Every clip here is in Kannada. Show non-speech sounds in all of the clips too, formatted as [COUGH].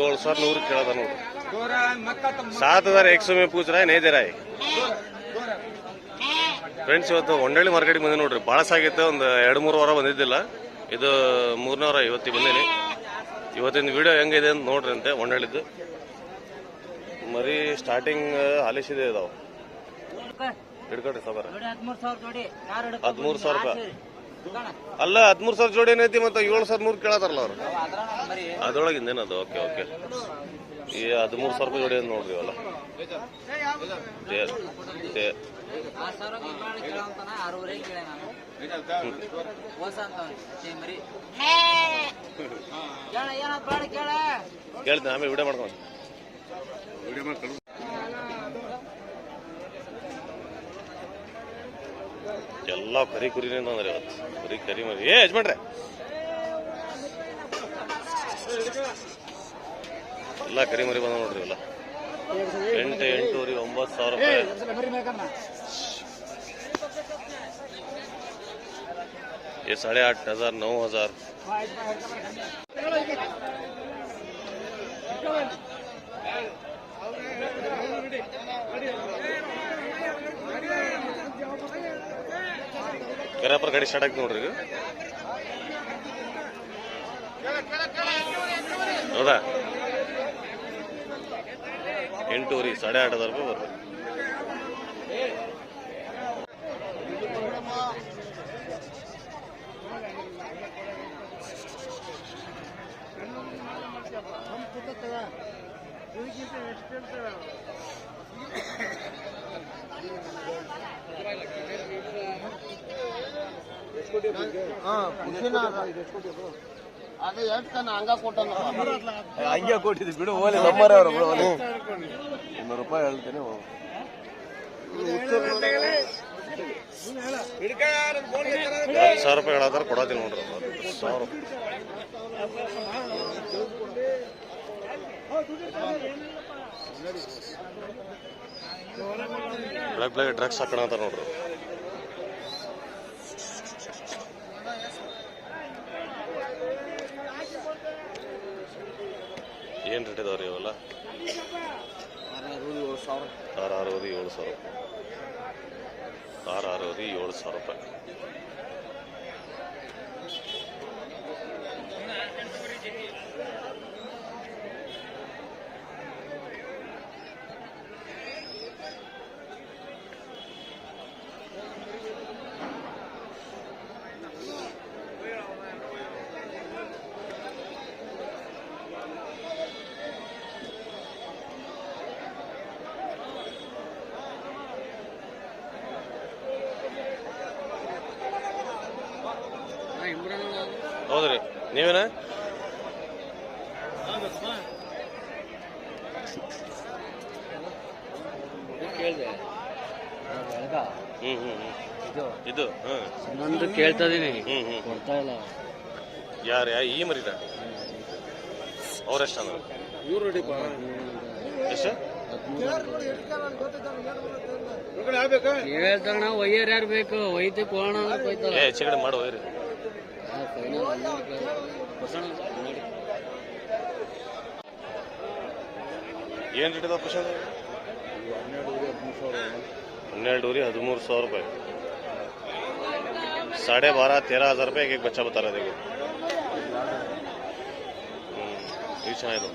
ಏಳು ಸಾವಿರ ನೂರು ಕೇಳದ ನೋಡ್ರಿ ಸಾತ್ ಹಜಾರ್ ಎಕ್ಸೋ ಮೇ ಪೂಜ್ ಫ್ರೆಂಡ್ಸ್ ಇವತ್ತು ಒಂಡಳ್ಳಿ ಮಾರ್ಕೆಟಿಗೆ ಬಂದೆ ನೋಡ್ರಿ. ಭಾಳ ಸಾಗಿತ್ತು. ಒಂದು ಎರಡು ಮೂರು ವಾರ ಬಂದಿದ್ದಿಲ್ಲ. ಇದು ಮೂರನೇ ವಾರ ಇವತ್ತಿಗೆ ಬಂದೀನಿ. ಇವತ್ತಿನ ವಿಡಿಯೋ ಹೆಂಗಿದೆ ಅಂತ ನೋಡ್ರಿ ಅಂತೆ ಒಂಡಳ್ಳಿದ್ದು ಮರಿ ಸ್ಟಾರ್ಟಿಂಗ್ ಹಾಲಿಸಿದೆ ಇದಾವೆ. ಹಿಡ್ಕೊಳ್ರಿ ಸಬರ್. ಹದಿಮೂರು ಸಾವಿರ ರೂಪಾಯಿ. ಅಲ್ಲ ಹದಿಮೂರು ಸಾವಿರ ಜೋಡಿ ಏನೈತಿ ಮತ್ತೆ ಏಳು ಸಾವಿರ ನೂರು ಕೇಳತ್ತಾರಲ್ಲ ಅವ್ರು. ಅದ್ರೊಳಗಿಂದ ಏನದು? ಮರಿ ಅದ್ರೊಳಗಿಂದೇನದು ಓಕೆ ಓಕೆ. ಈ ಹದಿಮೂರು ಸಾವಿರ ರೂಪಾಯಿ ಜೋಡಿ ಅಂತ ನೋಡ್ರಿ ಆಮೇಲೆ ದೇ ದೇ. ವಿಡಿಯೋ ಮಾಡ್ಕೊಂಡು ಕೇಳಂತಾನ ಹೊಸ ಅಂತವನಿ ಏ ಮರಿ ಕೇಳ ಏನಾದ್ ಬಾಳ ಕೇಳ ಕೇಳ್ತೀನಿ ಆಮೇಲೆ ವಿಡಿಯೋ ಮಾಡ್ಕೊಂಡು ಎಲ್ಲ ಕರಿ ಕುರಿನೇ ತಂದ್ರಿ ಇವತ್ತು ಕುರಿ ಕರಿ ಮರಿ ಏ ಯಜಮಾನ್ರೆ ಎಲ್ಲ ಕರಿ ಮರಿ ಬಂದ ನೋಡ್ರಿ ಎಲ್ಲ ಎಂಟು ಎಂಟೂವರೆ ಒಂಬತ್ತು ಸಾವಿರ ರೂಪಾಯಿ ये साढ़े आठ हजार नौ हजार ಕೆರಾಪುರ ಗಾಡಿ ಸ್ಟಾರ್ಟ್ ಆಗ್ತದೆ ನೋಡ್ರಿ ಹೌದಾ? ಎಂಟೂವರೆ ಸಾಡೆ ಆಟ ಹଜାର ರೂಪಾಯಿ ಬರ್ಬೇಕು. [COUGHS] ಹಂಗ ಕೊಟ್ಟಿದ್ದು ಬಿಡು, ಓಲಿ ನಂಬರ್ ಅವರು ಇನ್ನೂರು ರೂಪಾಯಿ ಹೇಳ್ತೀನಿ ಸಾವಿರ ರೂಪಾಯಿ ಹೇಳತ್ತಾರ ಕೊಡೋದಿಲ್ಲ ನೋಡ್ರಿ. ಸಾವಿರ ಬೆಳಗ್ಗೆ ಬೆಳಗ್ಗೆ ಡ್ರಗ್ಸ್ ಹಾಕೋಣ ಅಂತ ನೋಡ್ರಿ. ಏನ್ ರೇಟ್ ಇದಾವ್ರಿ ಇವೆಲ್ಲ? ಆರು ಆರೂವರೆ ಏಳು ಸಾವಿರ. ಆರು ಆರೂವರೆ ಏಳು ಸಾವಿರ ರೂಪಾಯಿ. ಹೌದ್ರಿ ನೀವೇನ ಕೇಳಿದೆ ಹ್ಮ್ ಹ್ಮ್ ಹ್ಮ್ ಇದು ಇದು ಹ್ಮ್ ಇನ್ನೊಂದು ಕೇಳ್ತಾ ಇದೀನಿ. ಹ್ಮ್ ಹ್ಮ್ ಕೊಡ್ತಾ ಇಲ್ಲ. ಯಾರು ಯಾ ಈ ಮರಿದ? ಅವ್ರೆಷ್ಟು ಅಂದ್ರೆ. ಎಷ್ಟು? ಹೇಳ್ತಾಣ ಒಯ್ಯರ್ ಯಾರು ಬೇಕು? ಒಯ್ದು ಕೋಣ ಅಂತ ಏ ಹೆಚ್ಚು ಕಡೆ ಮಾಡು ಹೋಯ್ರಿ ಏನ್ ರೇಟ್ ಇದಾವ ಪ್ರಶಾಂತ್ ಹನ್ನೆರಡೂರಿ ಹದಿಮೂರು ಸಾವಿರ ರೂಪಾಯಿ. साढ़े बारह तेरह हजार रुपये एक एक बच्चा बता रहा देखो ಹ್ಮ್ ಇದು ಚೆನ್ನಾಗಿದೆ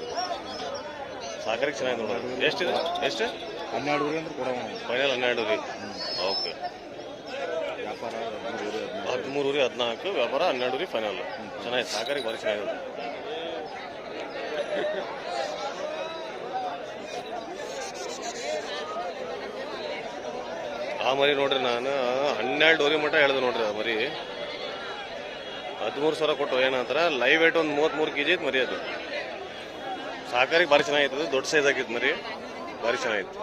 ಸಾಕರಿಗೆ ಚೆನ್ನಾಗಿದೆ ನೋಡೋದು ಎಷ್ಟಿದೆ ಎಷ್ಟು ಹನ್ನೆರಡು ಊರಿ ಅಂದ್ರೆ ಕೊಡವ ಫೈನಲ್ ಹನ್ನೆರಡು ರೀ ಓಕೆ ವ್ಯಾಪಾರ ಹದಿಮೂರು ರೀ ಹದಿನಾಲ್ಕು ವ್ಯಾಪಾರ ಹನ್ನೆರಡು ರೀ ಫೈನಲ್ ಚೆನ್ನಾಗಿದೆ ಸಾಕರಿಗೆ ಭಾರಿ ಚೆನ್ನಾಗಿದೆ ಆ ಮರಿ ನೋಡ್ರಿ ನಾನು ಹನ್ನೆರಡು ಡೋರಿ ಮಟ್ಟ ಹೇಳ್ದೆ ನೋಡ್ರಿ ಆ ಮರಿ. ಹದಿಮೂರು ಸಾವಿರ ಕೊಟ್ಟು ಏನಂತಾರ ಲೈವ್ ವೇಟ್ ಒಂದು ಮೂವತ್ತ್ಮೂರು ಕೆ ಜಿ ಐತೆ ಮರಿ ಅದು. ಸಾಕಾರಿಗೆ ಭಾರಿ ಚೆನ್ನಾಗಿತ್ತು ದೊಡ್ಡ ಸೈಜ್ ಆಗಿತ್ತು ಮರಿ. ಭಾರಿ ಚೆನ್ನಾಗಿತ್ತು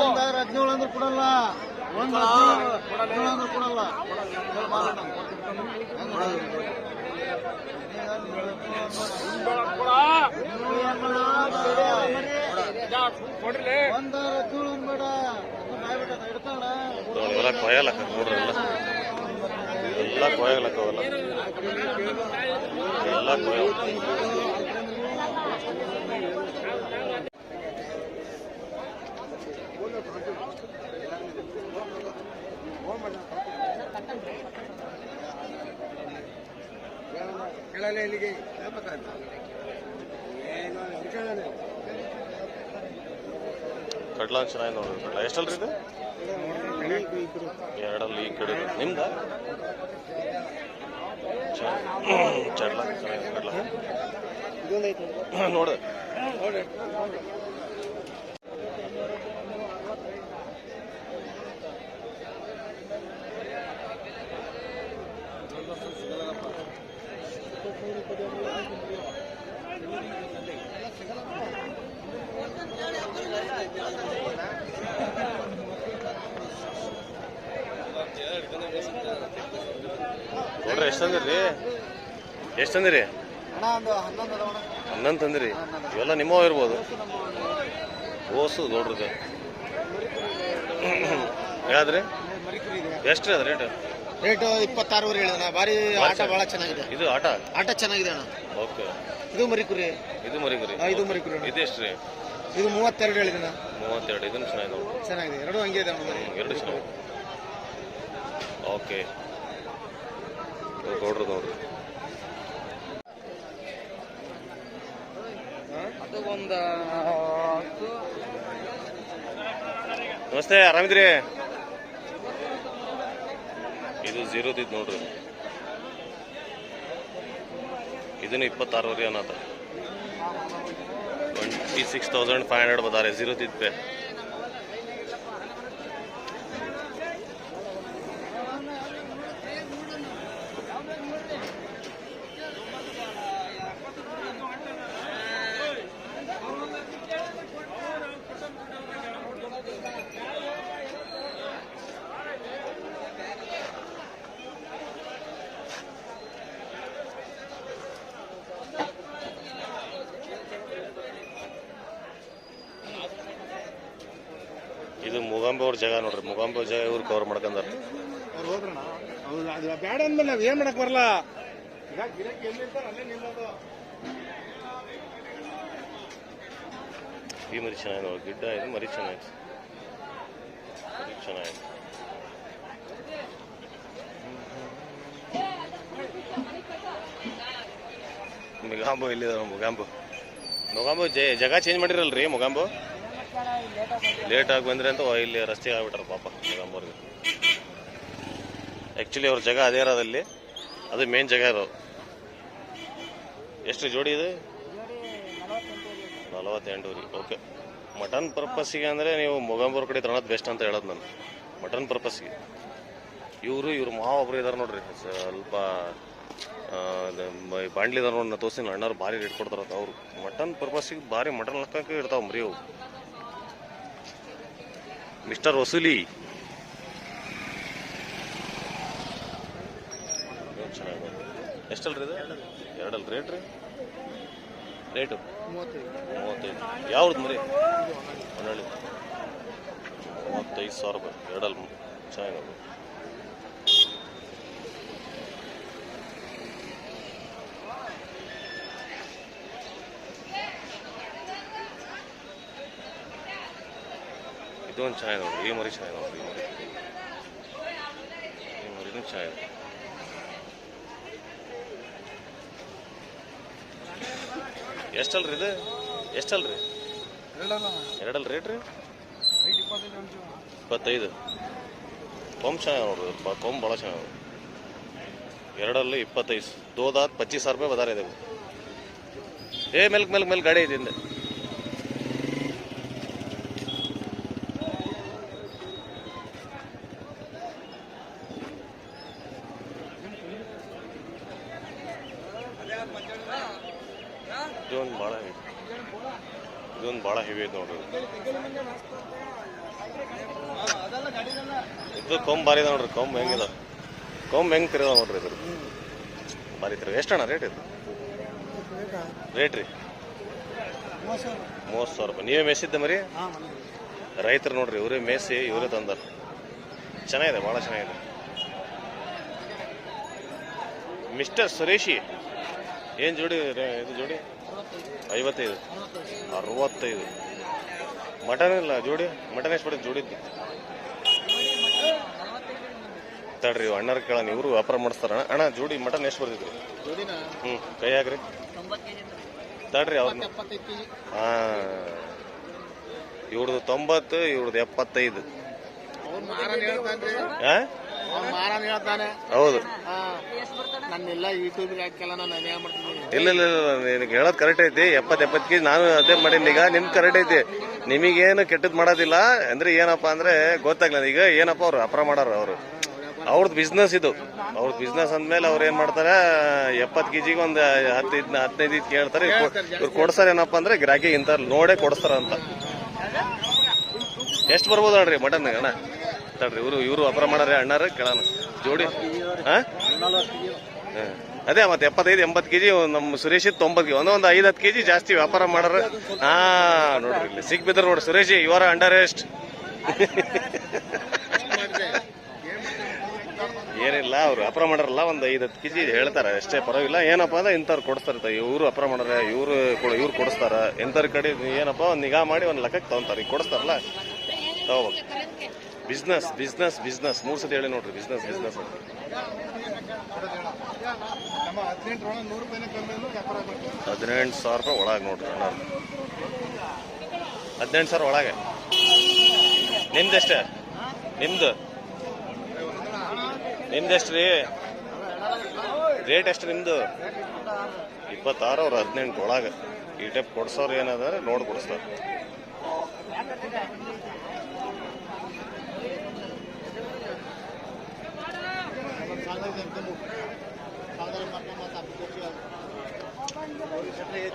ಒಂದಾದ್ರೆ ಹದಿನೇಳು ಅಂದ್ರೆ ಕೊಡಲ್ಲ ಒಂದು ಹದಿನೇಳು ಅಂದ್ರೆ ಕೊಡಲ್ಲ ಒಂದಾದ್ರೆ ಹದಿನೇಳು ಅಂದ್ಬೇಡ ಕೊಯ್ಯಲ್ಲ ನೋಡ್ರಲ್ಲ ಎಲ್ಲ ಎಲ್ಲ ಕೊಯ್ಯಲ್ಲ ಕಡ್ಲ ಚೆನ್ನಾಗಿ ನೋಡ್ರಿ ಕಡ್ಲ. ಎಷ್ಟಲ್ರಿ ಇದು? ಎರಡಲ್ಲಿ ಈ ಕಡೆ. ನಿಮ್ದ? ನೋಡ. ನೋಡ್ರಿ ಎಷ್ಟು ತಂದಿರಿ? ಎಷ್ಟು ತಂದಿರಿ? ಅಣ್ಣ ಒಂದು ಹನ್ನೊಂದು ತಂದ್ರಿ? ಇವೆಲ್ಲ ನಿಮ್ಮವ ಇರ್ಬೋದು. ಓಸು ದೊಡ್ಡದು. ಹೇಳಿದ್ರಿ? ಎಷ್ಟು ರೀ ಅದು ರೇಟ್? ರೇಟ್ ಇಪ್ಪತ್ತಾರೂವರೆ ಹೇಳಿದಣ್ಣ ಭಾರಿ ಆಟ ಭಾಳ ಚೆನ್ನಾಗಿದೆ. ಇದು ಆಟ? ಆಟ ಚೆನ್ನಾಗಿದೆ ಅಣ್ಣ. ಓಕೆ. ಇದು ಮರಿಕುರಿ. ಇದು ಮರಿಕುರಿ. ಇದು ಮರಿಕುರಿ ಇದು ಎಷ್ಟು ರೀ ಇದು ಮೂವತ್ತೆರಡು ಹೇಳಿದಣ್ಣ ಮೂವತ್ತೆರಡು ಇದನ್ನು ಚೆನ್ನಾಗಿದೆ ಚೆನ್ನಾಗಿದೆ. ಎರಡು ಹಂಗೆ ಇದೆ ಅಣ್ಣ ಎರಡು ಓಕೆ. ನೋಡ್ರಿ ನೋಡ್ರಿ ನಮಸ್ತೆ ಆರಾಮಿದ್ರಿ? ಇದು ಜೀರೋದಿದ್ ನೋಡ್ರಿ. ಇದನ್ನು ಇಪ್ಪತ್ತಾರೂವರೆ ಅನ್ನತ twenty six thousand five hundred ಬದಾರೆ ಜೀರೋದಿದ್ ಪೇ. ಇದು ಮುಗಾಂಬ ಅವ್ರ ಜಾಗ ನೋಡ್ರಿ. ಮುಗಾಂಬ ಜಾಗ ಇವ್ರು ಕವರ್ ಮಾಡ್ಕೊಂಡಾರ. ಅವ್ರು ಅದು ಅಂದ್ಮೇಲೆ ನಾವ್ ಏನ್ ಮಾಡಕ್ ಬರಲ್ಲ. ಈಗ ಗಿಡಕ್ಕೆ ಎಲ್ಲಿರ್ತಾರ ಅಲ್ಲೇ ನಿಲ್ಲೋದು. ಈ ಮರಿ ಚೆನ್ನಾಗಿ ನೋಡಿ. ಗಿಡ್ಡ ಇದು ಮರಿ ಚೆನ್ನಾಗಿ. ಮರಿ ಚೆನ್ನಾಗಿ. ಮುಗಾಂಬು ಇಲ್ಲಿದ ಮುಗಾಂಬು ಮುಗಾಂಬು ಜೆ ಜಾಗ ಚೇಂಜ್ ಮಾಡಿರಲ್ರಿ ಮುಗಾಂಬು ಲೇಟ್ ಆಗಿ ಬಂದ್ರೆ ಅಂತ ಇಲ್ಲಿ ರಸ್ತೆ ಆಗ್ಬಿಟ್ರ ಪಾಪ ಮುಗಾಂಬವ್ರಿಗೆ ಆ್ಯಕ್ಚುಲಿ ಅವ್ರ ಜಾಗ ಅದೇ ಇರೋದಲ್ಲಿ, ಅದು ಮೇನ್ ಜಾಗ ಇರೋದು ಎಷ್ಟು ಜೋಡಿ ಇದೆ? ನಲವತ್ತೆಂಟು ರೀ ಓಕೆ ಮಟನ್ ಪರ್ಪಸ್ಸಿಗೆ ಅಂದರೆ ನೀವು ಮೊಗಂಬೂರ್ ಕಡೆ ತರೋದು ಬೆಸ್ಟ್ ಅಂತ ಹೇಳೋದು ನಾನು. ಮಟನ್ ಪರ್ಪಸ್ಸಿಗೆ ಇವರು ಇವರು ಮಾವ ಒಬ್ರು ಇದಾರೆ ನೋಡ್ರಿ, ಸ್ವಲ್ಪ ಬಾಂಡ್ಲಿದಾರ ನೋಡಿ ನಾನು ತೋರಿಸ್ತೀನಿ, ಅಣ್ಣವ್ರು ಭಾರಿ ರೇಟ್ ಕೊಡ್ತಾರ ಅವ್ರು. ಮಟನ್ ಪರ್ಪಸ್ಸಿಗೆ ಭಾರಿ ಮಟನ್ ಹಾಕಕ್ಕೆ ಇರ್ತಾವೆ ಮರಿ ಅವು. ಮಿಸ್ಟರ್ ವಸೂಲಿ. ಎಷ್ಟಲ್ರಿ ಇದು? ಎರಡಲ್ಲ ರೇಟ್ ರೀ? ರೇಟು ಮೂವತ್ತೈದು. ಯಾವ್ದು ಮರಿ? ಹೊನ್ನಳ್ಳಿ ಮೂವತ್ತೈದು ಸಾವಿರ ರೂಪಾಯಿ. ಎರಡಲ್ಲ ಚೆನ್ನಾಗಿ ನೋಡಿ ಇದು ಒಂದು ಚೆನ್ನಾಗಿ ನೋಡಿ ಈ ಮರಿ ಚಾಯ್ ನೋಡ್ರಿ ಈ ಮರಿ ಈ ಮರಿನೂ ಚೆನ್ನಾಗಿದೆ ಎಷ್ಟಲ್ರಿ ಇದು? ಎಷ್ಟಲ್ರಿ? ಎರಡಲ್ಲ ರೇಟ್ ರೀ? ಇಪ್ಪತ್ತೈದು ಕೊಂಬ್ ಚೆನ್ನಾಗಿ ನೋಡ್ರಿ ಕೊಂಬ್ ಭಾಳ ಚೆನ್ನಾಗಿ ಎರಡಲ್ಲಿ ಇಪ್ಪತ್ತೈದು. ದೋದಾತ್ ಪಚ್ಚೀಸ್ ಸಾವಿರ ರೂಪಾಯಿ ಬದಾರ ಇದೆ ಏ ಮೆಲ್ಕ್ ಮೆಲ್ಕ್ ಮೆಲ್ಕ್ ಗಾಡಿ ಇದು ಒಂದು ಭಾಳ ಐತಿ ಇದೊಂದು ಭಾಳ ಹೆವಿ ಐತೆ ನೋಡ್ರಿ. ಇದು ಕೊಂಬ್ ಭಾರಿ ಇದೆ ನೋಡ್ರಿ, ಕೊಂಬ್ ಹೆಂಗಿದ ಕೊಂಬ್ ಹೆಂಗ್ ತಿರ್ಗಾವ ನೋಡ್ರಿ ಇದ್ರ ಭಾರಿ ತಿರ್ಗ ಅಣ್ಣ ರೇಟ್ ಇದು? ರೇಟ್ ರೀ? ಮೂವತ್ತು ಸಾವಿರ ರೂಪಾಯಿ. ನೀವೇ ಮೇಸಿದ್ದೆ ಮರಿ? ರೈತರು ನೋಡ್ರಿ, ಇವರೇ ಮೇಸಿ ಇವರೇ ತಂದರು. ಚೆನ್ನಾಗಿದೆ, ಭಾಳ ಚೆನ್ನಾಗಿದೆ. ಮಿಸ್ಟರ್ ಸುರೇಶಿ, ಏನು ಜೋಡಿ ಇದು ಜೋಡಿ? ಐವತ್ತೈದು. ಅರವತ್ತೈದು ಮಟನ್ ಇಲ್ಲ ಜೋಡಿ ಮಟನ್ ಎಷ್ಟು ಬರ್ತದೆ ಜೋಡಿದ್ದು. ತಡ್ರಿ ಅಣ್ಣರ ಕೇಳೋಣ ಇವರು ವ್ಯಾಪಾರ ಮಾಡಿಸ್ತಾರ ಅಣ್ಣ ಜೋಡಿ ಮಟನ್ ಎಷ್ಟು ಬರ್ತಿದ್ರಿ ಹ್ಞೂ ಕೈ ಹಾಕ್ರಿ. ತಡ್ರಿ ಅವ್ರನ್ನ ಕೆಜಿ. ಹಾಂ. ಇವ್ರದ್ದು ತೊಂಬತ್ತು ಇವ್ರದ್ದು ಎಪ್ಪತ್ತೈದು. ಹಾಂ ಹೌದು. ನನ್ನೆಲ್ಲ ಯೂಟ್ಯೂಬ್ಗೆ ಹಾಕಿಲ್ಲ ನಾನು ಮಾಡ್ತೀನಿ ಇಲ್ಲ ಇಲ್ಲ ಇಲ್ಲ ನಿನಗೆ ಹೇಳೋದು ಕರೆಕ್ಟ್ ಐತಿ. ಎಪ್ಪತ್ತು ಎಪ್ಪತ್ತು ಕೆಜಿ ನಾನು ಅದೇ ಮಾಡೀನಿ. ಈಗ ನಿಮ್ಮ ಕರೆಕ್ಟ್ ಐತಿ. ನಿಮಗೇನು ಕೆಟ್ಟದ್ದು ಮಾಡೋದಿಲ್ಲ. ಅಂದ್ರೆ ಏನಪ್ಪ ಅಂದ್ರೆ ಗೊತ್ತಾಗ್ಲಿಲ್ಲ ಈಗ ಏನಪ್ಪ ಅವ್ರು ಅಪರ ಮಾಡೋರು ಅವರು. ಅವ್ರದ್ದು ಬಿಸ್ನೆಸ್ ಇದು. ಅವ್ರದ್ದು ಬಿಸ್ನೆಸ್ ಅಂದಮೇಲೆ ಅವ್ರು ಏನು ಮಾಡ್ತಾರೆ? ಎಪ್ಪತ್ತು ಕೆಜಿಗೆ ಒಂದು ಹತ್ತು ಇದನ್ನ ಹದಿನೈದು ಇದು ಕೇಳ್ತಾರೆ. ಇವ್ರು ಕೊಡ್ಸಾರ ಏನಪ್ಪ ಅಂದ್ರೆ ಗಿರಾಕಿ ಇಂಥ ನೋಡೇ ಕೊಡಿಸ್ತಾರ ಅಂತ. ಎಷ್ಟು ಬರ್ಬೋದು ನೋಡ್ರಿ ಮಟನ್ ಅಣ್ಣ? ತಡ್ರಿ, ಇವರು ಇವರು ಅಪರ ಮಾಡಾರೆ ಅಣ್ಣಾರ ಕೇಳೋಣ. ಜೋಡಿ. ಹಾಂ ಹಾ. ಅದೇ ಮತ್ತೆ ಎಪ್ಪತ್ತೈದು, ಎಂಬತ್ತು ಕೆಜಿ ನಮ್ಮ ಸುರೇಶ್ ತೊಂಬತ್ತು ಕೆಜಿ. ಒಂದೊಂದು ಐದು ಹತ್ತು ಕೆಜಿ ಜಾಸ್ತಿ ವ್ಯಾಪಾರ ಮಾಡಾರ. ಹಾ ನೋಡ್ರಿ ಇಲ್ಲಿ. ಸಿಕ್ಬಿದ್ರು ನೋಡ್ರಿ ಸುರೇಶ್ ಇವರ ಅಂಡರ್ ಎಸ್ಟ್ ಏನಿಲ್ಲ, ಅವ್ರು ವ್ಯಾಪಾರ ಮಾಡಾರಲ್ಲ, ಒಂದು ಐದು ಹತ್ತು ಕೆಜಿ ಹೇಳ್ತಾರೆ. ಅಷ್ಟೇ, ಪರವಾಗಿಲ್ಲ. ಏನಪ್ಪಾ ಅಂದ್ರೆ ಇಂಥವ್ರು ಕೊಡಿಸ್ತಾರೆ ಇವರು ವ್ಯಾಪಾರ ಮಾಡಾರ, ಇವರು ಇವ್ರು ಕೊಡಿಸ್ತಾರ. ಎಂಥವ್ರ ಕಡೆ ಏನಪ್ಪ, ಒಂದು ನಿಗಾ ಮಾಡಿ ಒಂದು ಲೆಕ್ಕಕ್ಕೆ ತಗೊಂತಾರೆ. ಈಗ ಕೊಡಿಸ್ತಾರಲ್ಲ? ತಗೋಬೇಕು. ಬಿಸ್ನೆಸ್ ಬಿಸ್ನೆಸ್ ಬಿಸ್ನೆಸ್ ಮೂರು ಹೇಳಿ ನೋಡ್ರಿ. ಬಿಸ್ನೆಸ್ ಬಿಸ್ನೆಸ್ ಅಂತ. ಹದಿನೆಂಟು ಸಾವಿರ ರೂಪಾಯಿ ಒಳಗೆ ನೋಡ್ರಿ ಅಣ್ಣ. ಹದಿನೆಂಟು ಸಾವಿರ ಒಳಗೆ. ನಿಮ್ದೆಷ್ಟೇ ನಿಮ್ದು? ನಿಮ್ದೆಷ್ಟು ರೀ? ರೇಟ್ ಎಷ್ಟು ನಿಮ್ದು? ಇಪ್ಪತ್ತಾರು ಅವ್ರು ಹದಿನೆಂಟು ಒಳಗೆ. ಈ ಟೈಪ್ ಕೊಡ್ಸೋರು ಏನಾದ್ರೆ ನೋಡಿ ಕೊಡಿಸ್ತಾರೆ.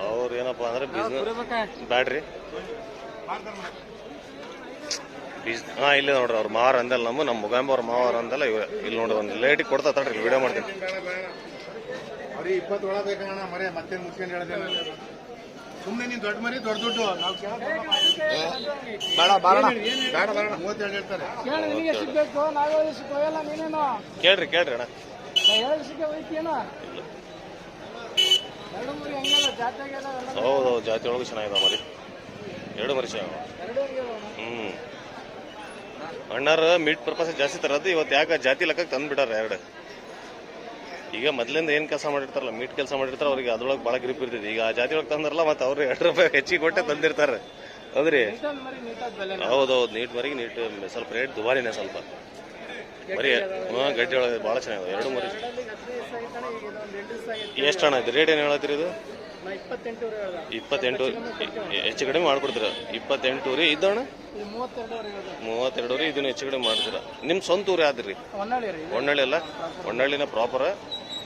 ಅವ್ರು ಏನಪ್ಪ ಅಂದ್ರೆ ಬಿಸ್ನೆಸ್ ಬ್ಯಾಡ್ರಿ. ಹಾ ಇಲ್ಲ ನೋಡ್ರಿ ಅವ್ರ ಮಾವಾರ ಅಂದಲ್ಲ ನಮ್ಮ ನಮ್ಮ ಮುಗಾಂಬ ಅವ್ರ ಮಾವಾರ ಅಂದಲ್ಲ ಇವ ಇಲ್ಲಿ ನೋಡ್ರಿ ಒಂದು ಲೇಟಿಗೆ ಕೊಡ್ತಾ ತಡ್ರಿ ವಿಡಿಯೋ ಮಾಡ್ತೀನಿ. ಸುಮ್ಮನೆ ನೀನು. ದೊಡ್ಡ ಮರಿ ದೊಡ್ಡ ದುಡ್ಡು. ನಾವು ಬೇಡ ಬೇಡ ಬೇಡ ಬೇಡ ಮೂವತ್ತೇಳು ಹೇಳ್ತಾರೆ. ಕೇಳ್ರಿ ಕೇಳ್ರಿ ಅಣ್ಣ. ಹೌದು ಹೌದು ಜಾತಿ ಒಳಗೆ ಚೆನ್ನಾಗಿದೆ ಮರಿ. ಎರಡು ಮರಿ ಚೆನ್ನಾಗ ಹ್ಮ್. ಅಣ್ಣಾರ ಮೀಟ್ ಪರ್ಪಸ್ ಜಾಸ್ತಿ ತರದು ಇವತ್ತು ಯಾಕೆ ಜಾತಿ ಲೆಕ್ಕಕ್ಕೆ ತಂದ್ಬಿಟ್ಟಾರ ಎರಡು. ಈಗ ಮೊದ್ಲಿಂದ ಏನ್ ಕೆಲಸ ಮಾಡಿರ್ತಾರಲ್ಲ ಮೀಟ್ ಕೆಲಸ ಮಾಡಿರ್ತಾರ ಅವ್ರಿಗೆ ಅದ್ರೊಳಗೆ ಭಾಳ ಗ್ರಿಪ್ ಇರ್ತೈತಿ. ಈಗ ಆ ಜಾತಿ ಒಳಗೆ ತಂದ್ರಲ್ಲ ಮತ್ತೆ ಅವ್ರು ಎರಡು ರೂಪಾಯಿ ಹೆಚ್ಚಿಗೆ ಕೊಟ್ಟೆ ತಂದಿರ್ತಾರೆ. ಹೌದ್ರಿ? ಹೌದೌದು ನೀಟ್ ಮರಿಗೆ ನೀಟ್ ಸ್ವಲ್ಪ ರೇಟ್ ದುಬಾರಿನೇ ಸ್ವಲ್ಪ. ಮರಿ ಹಾಂ ಗಡ್ಡೆ ಒಳಗೆ ಭಾಳ ಚೆನ್ನಾಗಿದೆ ಎರಡು ಮರಿ ಎಷ್ಟು ಅಣ್ಣ ಐತೆ ರೇಟ್ ಏನು ಹೇಳತ್ತೀರಿ ಇದು? ಇಪ್ಪತ್ತೆಂಟು ಹೆಚ್ಚು ಕಡಿಮೆ ಮಾಡ್ಕೊಡ್ತೀರ? ಇಪ್ಪತ್ತೆಂಟು ರೀ ಇದ್ದಣ್ಣ ಮೂವತ್ತೆರಡು ರೀ ಇದನ್ನ ಹೆಚ್ಚು ಕಡಿಮೆ ಮಾಡ್ತೀರ? ನಿಮ್ಮ ಸ್ವಂತ ಊರು ಯಾವ್ದು ರೀ ಹೊನ್ನಳ್ಳಿ ಅಲ್ಲ? ಹೊನ್ನಳ್ಳಿನ ಪ್ರಾಪರ್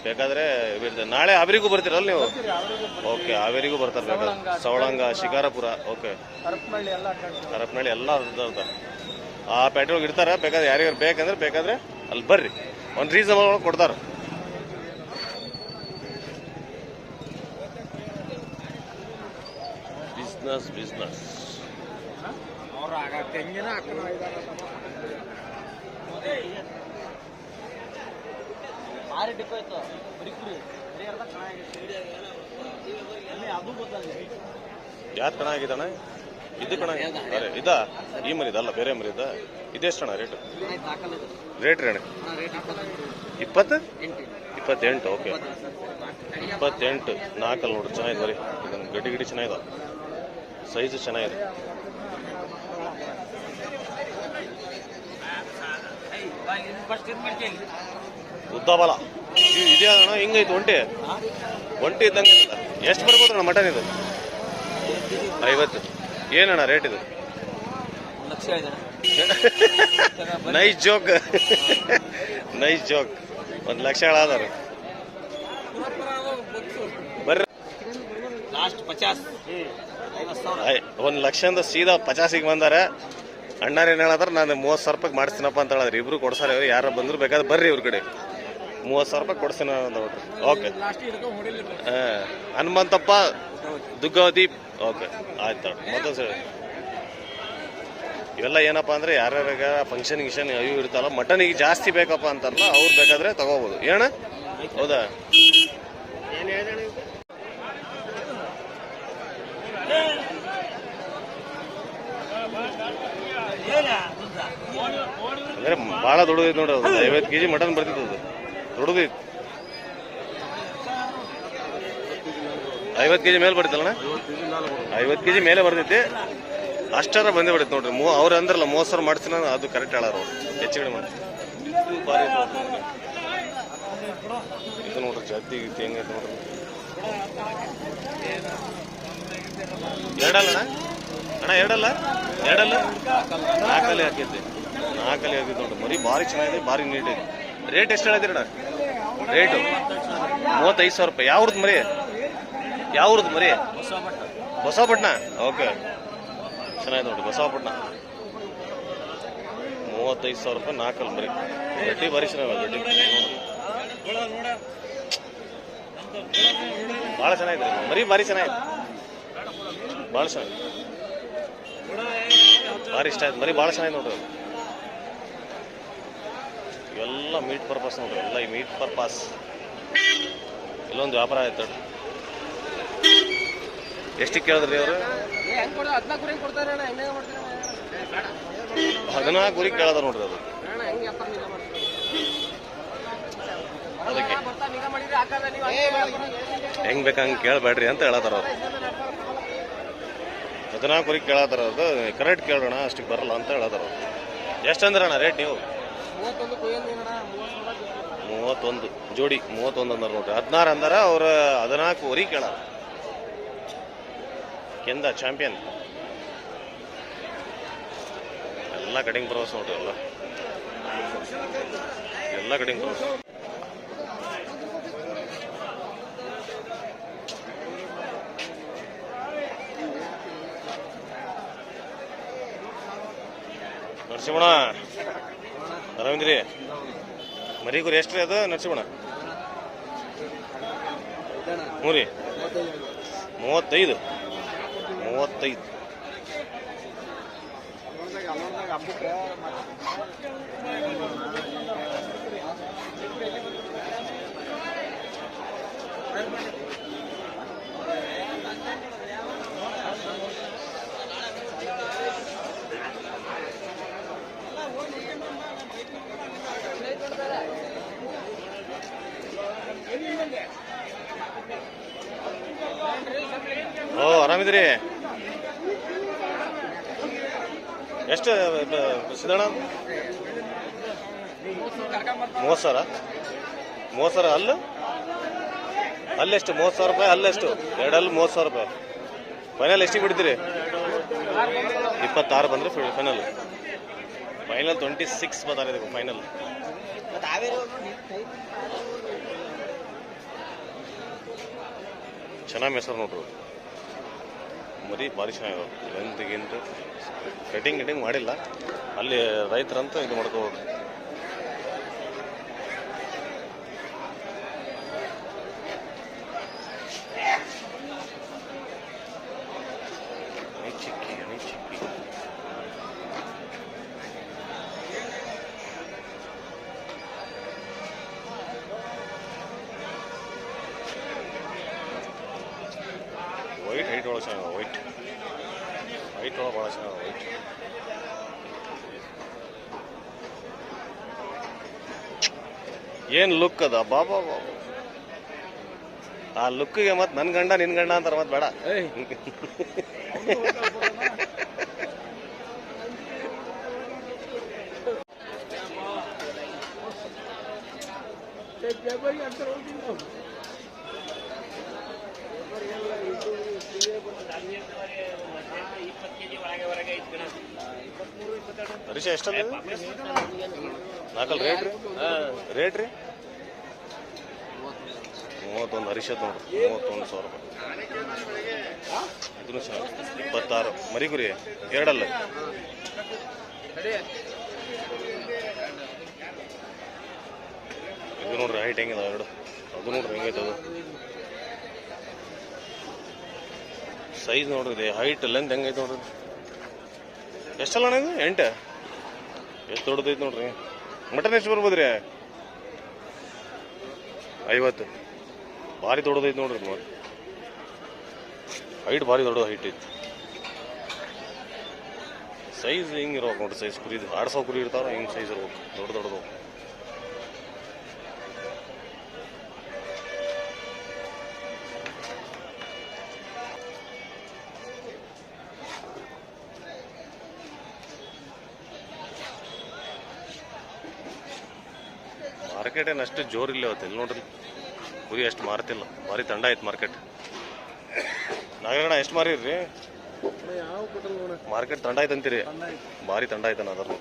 ಬೇಕಾದ್ರೆ ಬಿಡ್ತಾರೆ ನಾಳೆ ಹಾವೇರಿಗೂ ಬರ್ತೀರಲ್ಲ ನೀವು? ಓಕೆ ಹಾವೇರಿಗೂ ಬರ್ತಾರೆ ಬೇಕಾದ್ರೆ. ಸವಳಂಗ ಶಿಕಾರಪುರ ಓಕೆ ಹರಪನಹಳ್ಳಿ ಎಲ್ಲ ಅರ್ಧ. ಆ ಪೆಟ್ರೋಲ್ ಇರ್ತಾರೆ ಬೇಕಾದ್ರೆ ಯಾರಿಗಾರು ಬೇಕಂದ್ರೆ ಬೇಕಾದ್ರೆ ಅಲ್ಲಿ ಬರ್ರಿ. ಒಂದು ರೀಸನಬಲ್ ಒಳಗೆ ಕೊಡ್ತಾರ. ಬಿಸ್ನೆಸ್ ಬಿಸ್ನೆಸ್ ಯಾರು ಆಗ ಇದು ಕಣ ಅರೆ ಇದಾ? ಈ ಮರಿ ಇದಲ್ಲ ಬೇರೆ ಮರಿ ಇದ ಇದೆಷ್ಟಣ ರೇಟ್? ರೇಟ್ ರೀ ಅಣ್ಣ. ಇಪ್ಪತ್ತು? ಇಪ್ಪತ್ತೆಂಟು ಓಕೆ. ಇಪ್ಪತ್ತೆಂಟು. ನಾಲ್ಕಲ್ಲಿ ನೋಡ್ರಿ ಚೆನ್ನಾಗಿದೆ ರೀ ಇದನ್ನು ಗಡಿ ಗಿಡಿ ಚೆನ್ನಾಗಿದೆ. ಸೈಜು ಚೆನ್ನಾಗಿದೆ. ಫಸ್ಟ್ ಇದೆಯಾ ಇದೇ ಅಣ್ಣ ಹಿಂಗೈತೆ ಒಂಟಿ. ಒಂಟಿ ಇದ್ದಂಗೆ ಎಷ್ಟು ಬರ್ಬೋದು ಅಣ್ಣ ಮಟನ್ ಇದು? ಐವತ್ತು. ಏನಣ್ಣ ರೇಟ್ ಇದು? ನೈಸ್ ಜೋಕ್ ನೈಸ್ ಜೋಕ್ ಒಂದು ಲಕ್ಷ ಹೇಳಾದಾರ [LAUGHS] ಬರ್ರಿ. ಒಂದ್ ಲಕ್ಷದಿಂದ ಸೀದಾ ಪಚಾಸಿಗೆ ಬಂದಾರೆ. ಅಣ್ಣಾರ ಏನ್ ಹೇಳಾದ್ರ ನಾನು ಮೂವತ್ತು ಸಾವಿರ ರೂಪಾಯಿ ಮಾಡಿಸ್ತೀನಪ್ಪ ಅಂತ ಹೇಳಿದ್ರೆ. ಇಬ್ರು ಕೊಡ್ಸಾರ ಯಾರ ಬಂದ್ರು ಬೇಕಾದ್ರೆ ಬರ್ರಿ ಇವ್ರ ಕಡೆ. ಮೂವತ್ತು ಸಾವಿರ ರೂಪಾಯಿ ಕೊಡ್ತೀನಿ ಅಂತ ನೋಡ್ರಿ ಓಕೆ ಹನುಮಂತಪ್ಪ ದುಗ್ಗಾವತಿ ಓಕೆ ಆಯ್ತು ನೋಡ್ರಿ ಮತ್ತೊಂದು ಸರಿ. ಇವೆಲ್ಲ ಏನಪ್ಪ ಅಂದ್ರೆ ಯಾರ್ಯಾರಾಗ ಫಂಕ್ಷನ್ ಗಿಂಕ್ಷನ್ ಅವು ಇರ್ತಲ್ಲ ಮಟನ್ ಈಗ ಜಾಸ್ತಿ ಬೇಕಪ್ಪ ಅಂತಾರಲ್ಲ ಅವ್ರು ಬೇಕಾದ್ರೆ ತಗೋಬೋದು. ಏನ? ಹೌದಾ? ಅಂದ್ರೆ ಭಾಳ ದೊಡ್ಡದೈತೆ ನೋಡಿ ಐವತ್ತು ಕೆಜಿ ಮಟನ್ ಬರ್ತಿತ್ತು ದೊಡ್ಡದೈತಿ ಐವತ್ತು ಕೆಜಿ ಮೇಲೆ ಬರ್ತಿತ್ತಲ್ಲಣ್ಣ ಐವತ್ತು ಕೆಜಿ ಮೇಲೆ ಬರ್ತೈತಿ. ಅಷ್ಟರ ಬಂದೇ ಬಿಡುತ್ತೆ ನೋಡ್ರಿ. ಮೂ ಅವ್ರು ಅಂದ್ರಲ್ಲ ಮೂವತ್ತು ಸಾವಿರ ಮಾಡ್ತೀನಿ ಅದು ಕರೆಕ್ಟ್ ಹೇಳಾರ ಅವ್ರು. ಹೆಚ್ಚು ಕಡಿಮೆ ಮಾಡಿ ಇದು ನೋಡ್ರಿ. ಜಾತಿ ಗೀತಿ ಹೆಂಗೈತೆ ನೋಡ್ರಿ. ಎರಡಲ್ಲ ಅಣ್ಣ? ಅಣ್ಣ, ಎರಡಲ್ಲ? ಎರಡಲ್ಲ? ನಾಲ್ಕಲ್ಲಿ ಹಾಕೈತಿ. ನಾಲ್ಕಲ್ಲಿ ಹಾಕಿದ್ದು ನೋಡ್ರಿ. ಮರಿ ಭಾರಿ ಚೆನ್ನಾಗಿದೆ, ಭಾರಿ ನೀಟ್ ಐತಿ. ರೇಟ್ ಎಷ್ಟು ಹೇಳಿದ್ರಿ ಅಣ್ಣ? ರೇಟು ಮೂವತ್ತೈದು ಸಾವಿರ ರೂಪಾಯಿ. ಯಾವ್ರದ್ದು ಮರಿ? ಯಾವ್ರದ್ದು ಮರಿ? ಬಸವಪಟ್ಟಣ. ಓಕೆ. ಚೆನ್ನಾಗಿದೆ ನೋಡಿ, ಬಸವಪಟ್ಟಣ. ಮೂವತ್ತೈದು ಸಾವಿರ ರೂಪಾಯಿ ನಾಲ್ಕಲ್ಲಿ ಮರಿ. ಗಡ್ಡಿ ಭಾರಿ ಚೆನ್ನಾಗಿದೆ ಭಾಳ ಚೆನ್ನಾಗಿದೆ. ಮರಿ ಭಾರಿ ಚೆನ್ನಾಗಿದೆ. ಭಾಳ ಚೆನ್ನಾಗಿದೆ. ಭಾರಿ ಇಷ್ಟ ಆಯ್ತು. ಮರಿ ಭಾಳ ಚೆನ್ನಾಗಿದೆ ನೋಡ್ರಿ. ಇವೆಲ್ಲ ಮೀಟ್ ಪರ್ಪಸ್ ನೋಡ್ರಿ, ಎಲ್ಲ ಈ ಮೀಟ್ ಪರ್ಪಸ್ ಇಲ್ಲೊಂದು ವ್ಯಾಪಾರ ಆಯ್ತು. ಎಷ್ಟಿಗೆ ಕೇಳಿದ್ರಿ ಅವರು? ಹದಿನಾಲ್ಕು ಗುರಿ ಕೇಳದ ನೋಡ್ರಿ ಅದು. ಅದಕ್ಕೆ. ಹೆಂಗ್ ಬೇಕು ಹಂಗೆ ಕೇಳಬೇಡ್ರಿ ಅಂತ ಹೇಳತ್ತಾರ ಅವ್ರು. ಹದಿನಾಲ್ಕು ಗುರಿ ಕೇಳತ್ತಾರ ಅದು ಕರೆಕ್ಟ್ ಕೇಳೋಣ ಅಷ್ಟಕ್ಕೆ ಬರಲ್ಲ ಅಂತ ಹೇಳತ್ತಾರ ಅವ್ರು. ಎಷ್ಟು ರೇಟ್ ನೀವು? ಮೂವತ್ತೊಂದು ಜೋಡಿ ಮೂವತ್ತೊಂದು ಅಂದಾರ ನೋಡ್ರಿ. ಹದಿನಾರು ಅಂದಾರ, ಅವ್ರ ಹದಿನಾಲ್ಕು ವರಿ ಕೇಳ ಕೆಂದ ಚಾಂಪಿಯನ್ ಎಲ್ಲ ಕಡಿಂಗ್ ಬರೋಸ್ ನೋಡ್ರಿ ಎಲ್ಲ. ಎಲ್ಲ ಕಡಿಂಗ್ ಬರೋಸ್ ನರಸಿಂಹಣ ಆರಾಮಿದ್ರಿ ಮರಿ ಗುರಿ ಎಷ್ಟು ರೀ ಅದು? ನರಸಿಂಹಣ ಹ್ಞೂ ರೀ ಮೂವತ್ತೈದು. ಮೂವತ್ತೈದು. ಓ ಆರಾಮಿದ್ರಿ ಎಷ್ಟು ಸಿದ್ದಣ್ಣ? ಮೂವತ್ತು ಸಾವಿರ? ಮೂವತ್ತು ಸಾವಿರ ಅಲ್ಲ ಅಲ್ಲೆಷ್ಟು ಮೂವತ್ತು ಸಾವಿರ ರೂಪಾಯಿ ಅಲ್ಲೆಷ್ಟು ಎರಡಲ್ಲಿ ಮೂವತ್ತು ಸಾವಿರ ರೂಪಾಯಿ. ಫೈನಲ್ ಎಷ್ಟಿಗೆ ಬಿಡ್ತೀರಿ? ಇಪ್ಪತ್ತಾರು ಬಂದರೆ ಫೈನಲ್ ಫೈನಲ್ ಟ್ವೆಂಟಿ ಸಿಕ್ಸ್ ಬರ್ತಾರೆ ಫೈನಲ್ ಚೆನ್ನಾಗಿ ಮೆಸರು ನೋಡ್ರಿ. ಮರಿ ಭಾರಿ ಚೆನ್ನಾಗಿದೆ ಲೆಂತ್ ಗಿಂತ ಕಟಿಂಗ್ ಗಿಟಿಂಗ್ ಮಾಡಿಲ್ಲ. ಅಲ್ಲಿ ರೈತರಂತೂ ಇದು ಮಾಡ್ಕೋಬೋದು. ವೈಟ್ ಚೆನ್ನಾಗಿದೆ ವೈಟ್ ಹೈಟ್ ಒಳಗೆ ಭಾಳ ಚೆನ್ನಾಗ ವೈಟ್ ಏನು ಲುಕ್ ಅದ? ಬಾಬಾ ಬಾಬಾ ಆ ಲುಕ್ಕಿಗೆ ಮತ್ತೆ ನನ್ನ ಗಂಡ ನಿನ್ನ ಗಂಡ ಅಂತಾರೆ ಮತ್ತೆ ಬೇಡ. [LAUGHS] ಹರೀಶ ಎಷ್ಟಲ್ಲ ನಾಲ್ಕಲ್ ರೇಟ್ ರೀ? ರೇಟ್ ರೀ? ಮೂವತ್ತು ಮೂವತ್ತೊಂದು ಹರಿಷತ್ ನೋಡ್ರಿ ಮೂವತ್ತೊಂದು ಸಾವಿರ ರೂಪಾಯಿ. ಇದನ್ನು ಸಹ ಇಪ್ಪತ್ತಾರು. ಮರಿಗುರಿ ಎರಡಲ್ಲ. ಇದು ನೋಡ್ರಿ ಹೈಟ್ ಹೆಂಗಿದೆ ಎರಡು. ಅದು ನೋಡ್ರಿ ಹೆಂಗೈತೆ ಅದು. ಸೈಜ್ ನೋಡ್ರಿ ಹೈಟ್ ಲೆಂತ್ ಹೆಂಗೈತೆ ನೋಡ್ರಿ. ಎಷ್ಟಲ್ಲ ಅಣ್ಣ ಇದು? ಎಂಟು? ಎಷ್ಟು ದೊಡ್ಡದೈತೆ ನೋಡ್ರಿ. ಮಟನ್ ಎಷ್ಟು ಬರ್ಬೋದ್ರಿ? ಐವತ್ತು. ಭಾರಿ ದೊಡ್ಡದೈತೆ ನೋಡ್ರಿ ನೋಡಿ ಹೈಟ್ ಭಾರಿ ದೊಡ್ಡದು ಹೈಟ್ ಐತಿ. ಸೈಜ್ ಹಿಂಗೆ ಇರ್ಬೇಕು ನೋಡ್ರಿ ಸೈಜ್ ಕುರಿದು ಆಡ್ಸೋ ಕುರಿ ಇರ್ತಾವ ಹಿಂಗೆ ಸೈಜ್ ಇರ್ಬೇಕು? ದೊಡ್ಡ ದೊಡ್ಡದು. ಮಾರ್ಕೆಟ್ ಏನು ಅಷ್ಟು ಜೋರಿಲ್ಲ ಇವತ್ತು? ಇಲ್ಲಿ ನೋಡ್ರಿ. ಕುರಿ ಅಷ್ಟು ಮಾರ್ತಿಲ್ಲ. ಭಾರಿ ತಂಡ ಆಯ್ತು ಮಾರ್ಕೆಟ್ ನಾಗರಗಣ ಎಷ್ಟು ನೋಡ ಮಾರ್ಕೆಟ್ ತಂಡ ಆಯ್ತು ಅಂತೀರಿ? ಭಾರಿ ತಂಡ ಆಯ್ತಾನ ಅದ್ರ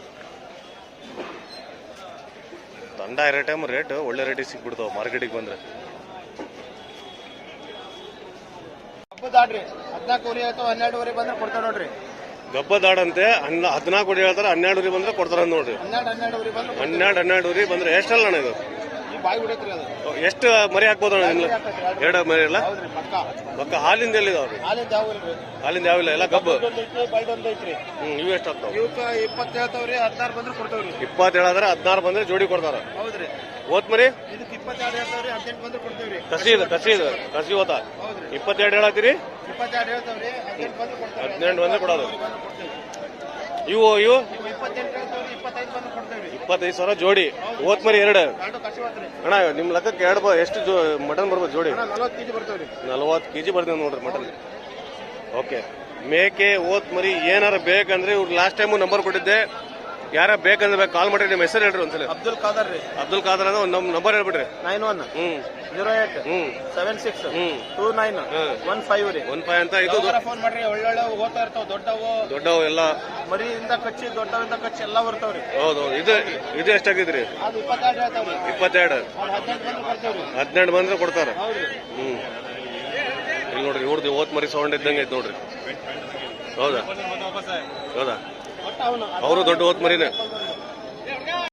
ತಂಡ ಇರೋ ಟೈಮ್ ರೇಟ್ ಒಳ್ಳೆ ರೇಟಿಗೆ ಸಿಕ್ಬಿಡ್ತಾವ ಮಾರ್ಕೆಟಿಗೆ ಬಂದ್ರೆ. ಹಬ್ಬದಾಡ್ರಿ ಹದಿನಾಲ್ಕೂವರೆ ಅಥವಾ ಹನ್ನೆರಡುವರೆ ಬಂದ್ರೆ ಕೊಡ್ತಾರ ನೋಡ್ರಿ. ಗಬ್ಬದಾಡಂತೆ ಹನ್ನ ಹದಿನಾಲ್ಕು ಕೋಟಿ ಹೇಳ್ತಾರೆ ಹನ್ನೆರಡು ಊರಿ ಬಂದ್ರೆ ಕೊಡ್ತಾರ ನೋಡ್ರಿ. ಹನ್ನೆರಡು ಹನ್ನೆರಡು ಊರಿ ಬಂದ್ರೆ ಎಷ್ಟಲ್ಲ ಅಣ್ಣ ಇದು? ಎಷ್ಟು ಮರಿ ಹಾಕ್ಬೋದು ಅಣ್ಣ ಎರಡು ಮರಿ ಇಲ್ಲ ಪಕ್ಕ. ಹಾಲಿಂದ ಎಲ್ಲಿದಾವ್ರಿ ಹಾಲಿಂದ ಯಾವ ಇಲ್ಲ ಹಾಲಿಂದ ಯಾವಿಲ್ಲ ಎಲ್ಲ ಗಬ್ಬು? ಹ್ಮ್ ಇವು ಎಷ್ಟು ಆಗ್ತಾವ? ಇಪ್ಪತ್ತು ಹೇಳ್ತಾವ್ರಿ ಹದಿನಾರು ಬಂದ್ರೆ ಕೊಡ್ತಾವ್ರಿ. ಇಪ್ಪತ್ತೇಳು ಆದ್ರೆ ಹದಿನಾರು ಬಂದ್ರೆ ಜೋಡಿ ಕೊಡ್ತಾರ. ಹೌದ್ರಿ. ಓತ್ ಮರಿ? ಕಸಿ ಇದು ಕಸಿ ಇದು ಕಸಿ ಓತ ಇಪ್ಪತ್ತೆರಡು ಹೇಳತ್ತೀರಿ? ಹದಿನೆಂಟು ಬಂದ್ರೆ ಕೊಡೋದು. ಇವು ಇವು? ಇಪ್ಪತ್ತೈದು ಸಾವಿರ ಜೋಡಿ. ಓತ್ಮರಿ ಎರಡು. ಅಣ್ಣ ನಿಮ್ ಲೆಕ್ಕಕ್ಕೆ ಎರಡು ಎಷ್ಟು ಜೋ ಮಟನ್ ಬರ್ಬೋದು ಜೋಡಿ? ನಲವತ್ತು ಕೆ ಜಿ ಬರ್ತೀವಿ ನೋಡ್ರಿ ಮಟನ್. ಓಕೆ. ಮೇಕೆ ಓತ್ ಮರಿ ಏನಾರ ಬೇಕಂದ್ರೆ ಇವ್ರು ಲಾಸ್ಟ್ ಟೈಮು ನಂಬರ್ ಕೊಟ್ಟಿದ್ದೆ. ಯಾರ ಬೇಕಂದ್ರೆ ಕಾಲ್ ಮಾಡಿ ನಿಮ್ಮ ಹೆಸರು ಹೇಳ್ರಿ ಒಂದ್ಸಲ. ಅಬ್ದುಲ್ ಖಾದರ್ ರೀ. ಅಬ್ದುಲ್ ಖಾದರ್ ಅಂದ್ರೆ ಒಂದು number ಹೇಳ್ಬಿಡ್ರಿ. Nine one. Hmm. Zero eight. Hmm. Seven six. Hmm. Two nine. One five ರೀ. ಒನ್ ಫೈವ್ ಅಂತ ಇದು ಫೋನ್ ಮಾಡ್ರಿ ಒಳ್ಳೊಳ್ಳೆ ಓದ್ತಾ ಇರ್ತಾವ ದೊಡ್ಡವು. ದೊಡ್ಡವು ಎಲ್ಲ. ಮರಿಯಿಂದ ಕಚ್ಚಿ ದೊಡ್ಡವಿಂದ ಕಚ್ಚಿ ಎಲ್ಲ ಬರ್ತಾವ್ರಿ ಹೌದು ಇದು ಇದು ಎಷ್ಟಾಗಿದ್ರಿ? ಅದು ಇಪ್ಪತ್ತೆರಡು ಹೇಳ್ತಾವ್ರಿ. ಇಪ್ಪತ್ತೆರಡು. ಅದು ಹದಿನೆಂಟು ಬಂದ್ರೆ ಕೊಡ್ತಾರೆ. ಹ್ಮ್. ಇಲ್ಲಿ ನೋಡ್ರಿ ಇವ್ರದ್ದು ಓತ್ ಮರಿ ಸೌಂಡ್ ಇದ್ದಂಗೆ ಐತೆ ನೋಡ್ರಿ. ಹೌದಾ? ಹೌದಾ? ಅವರು ದೊಡ್ಡ ಹೊತ್ತು ಮರಿನೇ